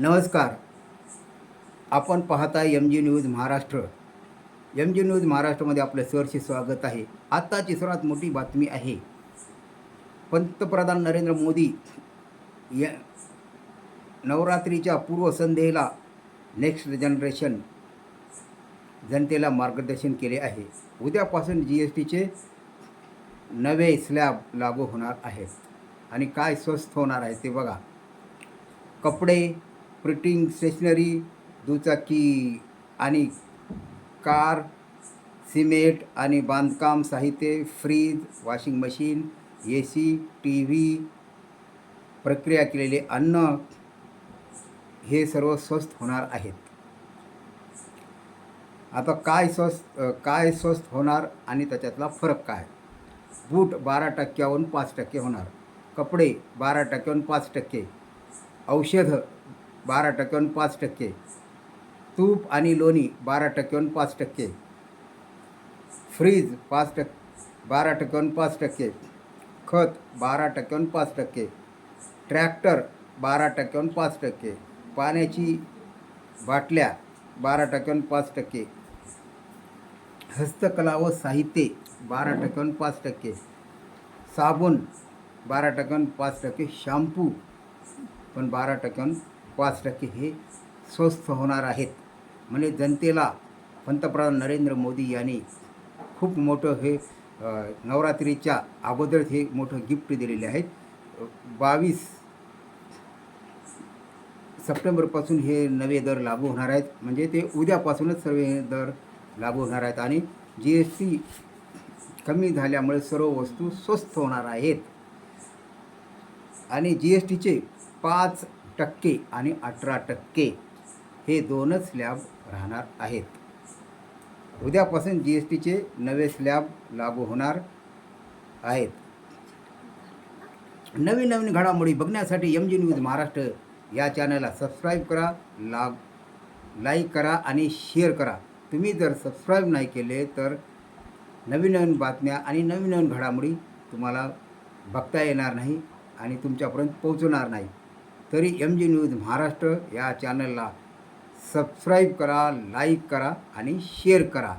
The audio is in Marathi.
नमस्कार. आपण पाहता M G news Maharashtra. M G news महाराष्ट्रामध्ये आपलं सहर्षी स्वागत आहे. आत्ताची सर्वात मोठी बातमी आहे. पंतप्रधान नरेंद्र मोदी या नवरात्रीच्या पूर्वसंध्येला नेक्स्ट जनरेशन जनतेला मार्गदर्शन केले आहे. उद्यापासून जी एस टीचे नवे स्लॅब लागू होणार आहेत आणि काय स्वस्त होणार आहे ते बघा. कपडे प्रिंटिंग स्टेशनरी दुचाकी आणि कार सिमेंट आणि बांधकाम साहित्य fridge washing machine A C T V प्रक्रिया केलेले अन्न हे सर्व स्वस्त होणार आहेत. आता काय स्वस्त काय स्वस्त होणार आणि त्याच्यातला फरक काय? बूट बारा टक्क्याहून पाच टक्के होणार. कपडे बारा टक्क्याहून पाच टक्के. औषधं बारा टक्क्याहून पाच टक्के. तूप आणि लोणी बारा टक्क्याहून पाच टक्के. फ्रीज पाच टक्के बारा टक्क्याहून पाच टक्के. खत बारा टक्क्याहून पाच टक्के. ट्रॅक्टर बारा टक्क्याहून पाच टक्के. पाण्याची बाटल्या बारा टक्क्याहून पाच टक्के. हस्तकला व साहित्य बारा टक्क्याहून पाच टक्के. साबण बारा टक्क्याहून पाच टक्के. शॅम्पू पण बारा टक्क्याहून पाच टक्के हे स्वस्त होणार आहेत. म्हणजे जनतेला पंतप्रधान नरेंद्र मोदी यांनी खूप मोठं हे नवरात्रीच्या अगोदर हे मोठं गिफ्ट दिलेले आहेत. बावीस सप्टेंबरपासून हे नवे दर लागू होणार आहेत. म्हणजे ते उद्यापासूनच सर्व हे दर लागू होणार आहेत आणि जी एस टी कमी झाल्यामुळे सर्व वस्तू स्वस्त होणार आहेत. आणि जी एस टीचे पाच टक्के आणि अठरा टक्के हे दोनच स्लॅब राहणार आहेत. उद्यापासून जी एस टीचे नवे स्लॅब लागू होणार आहेत. नवीन नवीन घडामोडी बघण्यासाठी एम जी न्यूज महाराष्ट्र या चॅनलला सबस्क्राईब करा लाग लाईक करा आणि शेअर करा. तुम्ही जर सबस्क्राईब नाही केले तर नवीन नवीन बातम्या आणि नवीन नवीन घडामोडी तुम्हाला बघता येणार नाही आणि तुमच्यापर्यंत पोहोचणार नाही. तरी एम जी न्यूज महाराष्ट्र या चॅनलला सबस्क्राईब करा लाईक करा आणि शेअर करा.